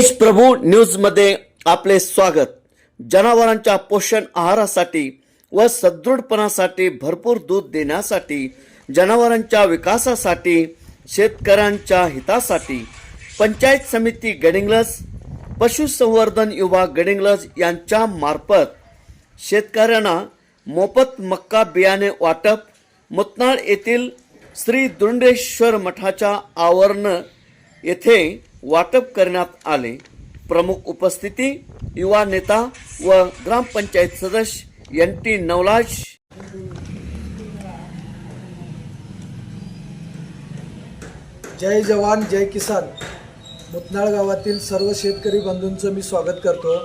देश प्रभू न्यूजमध्ये आपले स्वागत. जनावरांच्या पोषण आहारासाठी व सदृढपणासाठी भरपूर दूध देण्यासाठी जनावरांच्या विकासासाठी शेतकऱ्यांच्या हितासाठी पंचायत समिती गडिंग्लज पशुसंवर्धन युवा गडिंग्लज यांच्या मार्फत शेतकऱ्यांना मोफत मक्का बियाणे वाटप मुतनाळ येथील श्री दुंडेश्वर मठाच्या आवरण येथे वाटप करण्यात आले. प्रमुख उपस्थिती युवा नेता व ग्रामपंचायत सदस्य एन टी नवलाज. जय जवान जय किसान. मुतनाळ गावातील सर्व शेतकरी बंधूंचं मी स्वागत करतो.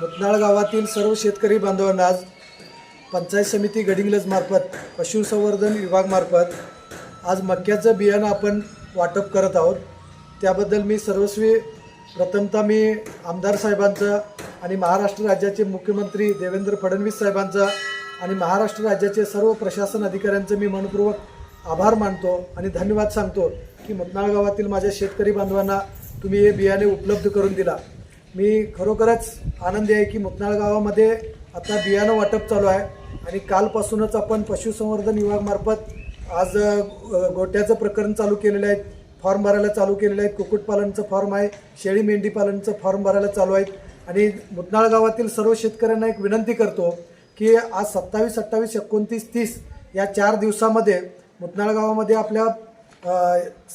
मुतनाळ गावातील सर्व शेतकरी बांधवांना आज पंचायत समिती गडिंग्लजमार्फत पशुसंवर्धन विभागमार्फत आज मक्याचं बियाणं आपण वाटप करत आहोत. त्याबद्दल मी सर्वस्वी प्रथमतः मी आमदार साहेबांचं आणि महाराष्ट्र राज्याचे मुख्यमंत्री देवेंद्र फडणवीस साहेबांचा आणि महाराष्ट्र राज्याचे सर्व प्रशासन अधिकाऱ्यांचं मी मनपूर्वक आभार मानतो आणि धन्यवाद सांगतो की मुतनाळ गावातील माझ्या शेतकरी बांधवांना तुम्ही हे बियाणे उपलब्ध करून दिला. मी खरोखरच आनंदी आहे की मुतनाळ गावामध्ये आता बियाणं वाटप चालू आहे आणि कालपासूनच आपण पशुसंवर्धन विभागामार्फत आज गोट्याचं प्रकरण चालू केलेलं आहे. फॉर्म भरायला चालू केलेलं आहे कुक्कुटपालनचं फॉर्म आहे. शेळी मेंढी पालनचं फॉर्म भरायला चालू आहेत. आणि मुतनाळ गावातील सर्व शेतकऱ्यांना एक विनंती करतो की आज सत्तावीस अठ्ठावीस एकोणतीस तीस या चार दिवसामध्ये मुतनाळ गावामध्ये आपल्या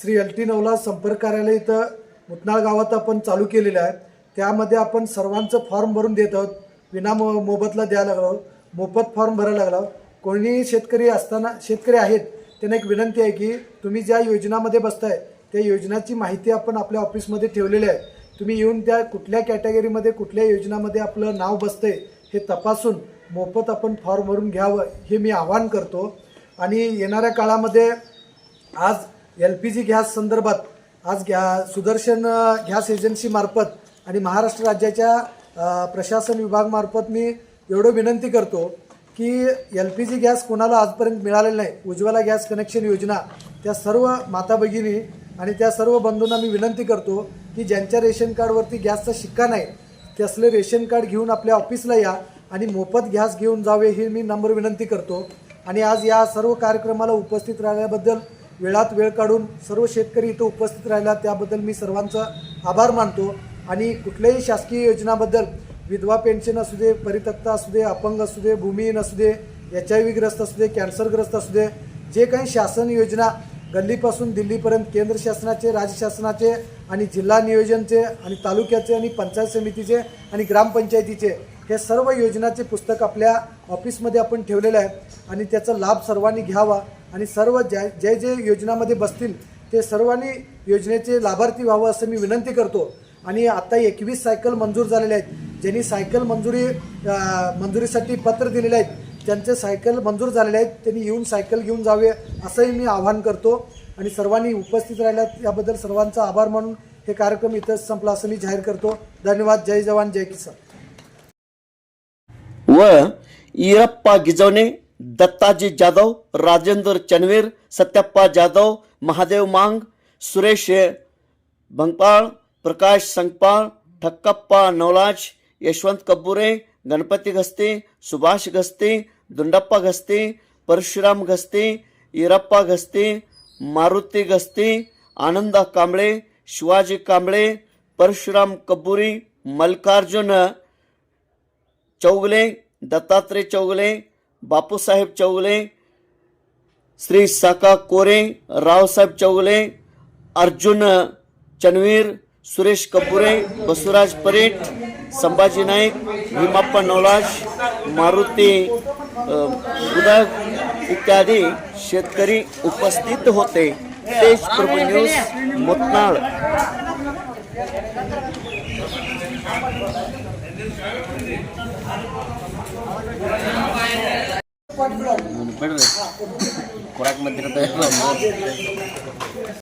श्री एल टी नवला संपर्क कार्यालय इथं मुतनाळ गावात आपण चालू केलेलं आहे. त्यामध्ये आपण सर्वांचं फॉर्म भरून देत आहोत. विना मो मोबदला द्यायला लागलो आहोत. मोफत फॉर्म भरायला लागला कोणीही कोणी शेतकरी असताना शेतकरी आहेत त्यांना एक विनंती आहे की तुम्ही ज्या योजनामध्ये बसताय त्या योजनाची माहिती आपण आपल्या ऑफिसमध्ये ठेवलेली आहे. तुम्ही येऊन त्या कुठल्या कॅटेगरीमध्ये कुठल्या योजनामध्ये आपलं नाव बसतंय हे तपासून मोफत आपण फॉर्म भरून घ्यावं हे मी आवाहन करतो. आणि येणाऱ्या काळामध्ये आज एल पी जी गॅस संदर्भात आज गॅ सुदर्शन गॅस एजन्सीमार्फत आणि महाराष्ट्र राज्याच्या प्रशासन विभागमार्फत मी एवढं विनंती करतो की एल पी जी गॅस कोणाला आजपर्यंत मिळालेला नाही. उज्ज्वला गॅस कनेक्शन योजना त्या सर्व माता भगिनी आणि त्या सर्व बंधूंना मी विनंती करतो की ज्यांच्या रेशन कार्डवरती गॅसचा शिक्का नाही त्यासले रेशन कार्ड घेऊन आपल्या ऑफिसला या आणि मोफत गॅस घेऊन जावे ही मी नम्र विनंती करतो. आणि आज या सर्व कार्यक्रमाला उपस्थित राहिल्याबद्दल वेळात वेळ काढून सर्व शेतकरी इथं उपस्थित राहिला त्याबद्दल मी सर्वांचा आभार मानतो. आणि कुठल्याही शासकीय योजनाबद्दल विधवा पेन्शन असू दे परितक्ता असू दे अपंग असू दे भूमिहीन असू दे एच आय व्हीग्रस्त असू दे कॅन्सरग्रस्त असू दे जे काही शासन योजना गल्लीपासून दिल्लीपर्यंत केंद्र शासनाचे राज्य शासनाचे आणि जिल्हा नियोजनचे आणि तालुक्याचे आणि पंचायत समितीचे आणि ग्रामपंचायतीचे हे सर्व योजनाचे पुस्तक आपल्या ऑफिसमध्ये आपण ठेवलेलं आहे आणि त्याचा लाभ सर्वांनी घ्यावा आणि सर्व ज्या जे जे योजनामध्ये बसतील ते सर्वांनी योजनेचे लाभार्थी व्हावं असं मी विनंती करतो. आणि आत्ता एकवीस सायकल मंजूर झालेले आहेत. ज्यांनी सायकल मंजुरी मंजुरीसाठी पत्र दिलेले आहेत ज्यांचे सायकल मंजूर झालेले आहेत त्यांनी येऊन सायकल घेऊन जावे असंही मी आवाहन करतो. आणि सर्वांनी उपस्थित राहिल्यात याबद्दल सर्वांचा आभार मानून हे कार्यक्रम इथंच संपला असं मी जाहीर करतो. धन्यवाद. जय जवान जय किसान. व इरप्पा गिजवणे दत्ताजी जाधव राजेंद्र चनवीर सत्यप्पा जाधव महादेव मांग सुरेश भंगपाळ प्रकाश संगपाळ ठक्कप्पा नवलाज यशवंत कब्बुरे गणपती घस्ते सुभाष घस्ते दुंडप्पा घस्ते परशुराम घस्ते इरप्पा घस्ते मारुती घस्ते आनंदा कांबळे शिवाजी कांबळे परशुराम कबुरी मल्कार्जुन चौगले दत्तात्रय चौगले बापूसाहेब चौगले श्री साका कोरे रावसाहेब चौगले अर्जुन चनवीर सुरेश कपुरे बसुराज परेट संभाजी नाईक भीमाप्पा नवलाज मारुती उदक इत्यादी शेतकरी उपस्थित होते तेज प्रभू न्यूज मुतनाळ ಬಿಡ್ರಿ ಕೊಡಕ್ ಬಂದಿರ್ತ